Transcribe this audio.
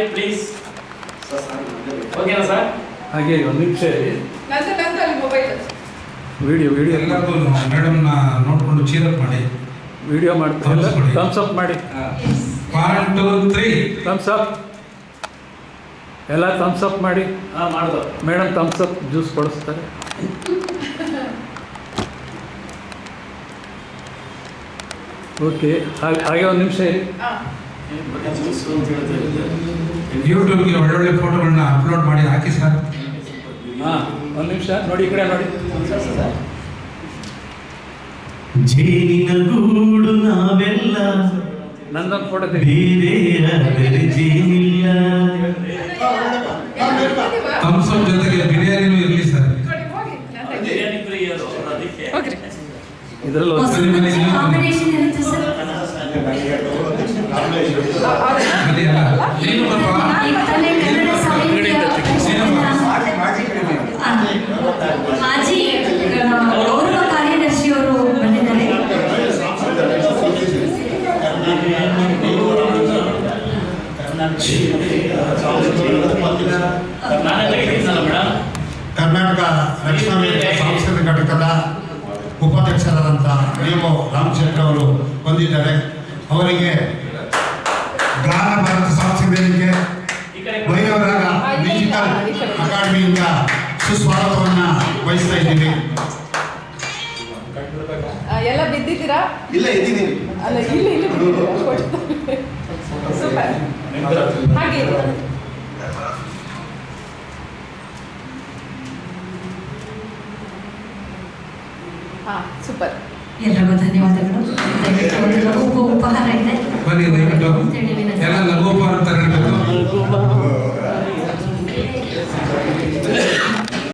Smile please ಓಕೆನಾ sir ಹಾಗೆ ಒಂದು ನಿಮಿಷ ವಿಡಿಯೋ ವಿಡಿಯೋ ಎಲ್ಲರೂ ಮೇಡಮ್ನ ನೋಡ್ಕೊಂಡು ಚೀರಪ್ ಮಾಡಿ. ವಿಡಿಯೋ ಮಾಡ್ತಾ Thumbs ಥಮ್ಸ್ ಅಪ್ ಮಾಡಿ. One two three thumbs up ಎಲ್ಲ ಥಮ್ಸ್ ಅಪ್ ಮಾಡಿ. ಹಾಂ ಮಾಡೋದು ಮೇಡಮ್ ಥಮ್ಸ್ ಅಪ್ ಜ್ಯೂಸ್ ಕೊಡಿಸ್ತಾರೆ. ಓಕೆ ಹಾಗೆ ಹಾಗೆ ಒಂದು ನಿಮಿಷ ಯೂಟ್ಯೂಬ್ಗೆ ಒಳ್ಳೊಳ್ಳೆ ಫೋಟೋಗಳನ್ನ ಅಪ್ಲೋಡ್ ಮಾಡಿ ಹಾಕಿ ಸರ್. ಹಾಂ ಒಂದು ನಿಮಿಷ ನೋಡಿ ಈ ಕಡೆ ನೋಡಿ. ಜೇನಿನ ಗೂಡು ನಾವೆಲ್ಲ ನಂದೊಂದು ಫೋಟೋ ಬೇರೆ ಜೇನಿಲ್ಲ ಥಮ್ಸ್ ಜೊತೆಗೆ ಬಿರಿಯಾನಿನೂ ಇರಲಿ ಸರ್. ಇದರಲ್ಲಿ ಕರ್ನಾಟಕ ರಕ್ಷಣಾ ವೇದಿಕೆ ಸಾಂಸ್ಕೃತಿಕ ಘಟಕದ ಉಪಾಧ್ಯಕ್ಷರಾದಂಥ ನೇಮೋ ರಾಮಚಂದ್ರ ಅವರು ಬಂದಿದ್ದಾರೆ. ಅವರಿಗೆ ಗಾನ ಭಾರತ ಸಾಂಸ್ಕೃತಿಕ ವೇದಿಕೆ ಕಡೆ ಡಿಜಿಟಲ್ ಅಕಾಡೆಮಿಯಿಂದ ಸುಸ್ವಾಗತವನ್ನು ವಹಿಸ್ತಾ ಇದ್ದೀವಿ. ಎಲ್ಲ ಬಿದ್ದಿದ್ದೀರಾ? ಇಲ್ಲ ಇದ್ದೀನಿ ಅಲ್ಲ ಇಲ್ಲಿ ಇಲ್ಲಿ ಸೂಪರ್. ಹಾಗೆ. ಹಾ ಸೂಪರ್. ಎಲ್ಲರಿಗೂ ಧನ್ಯವಾದಗಳು. ಉಪಹಾರ ಇದೆ.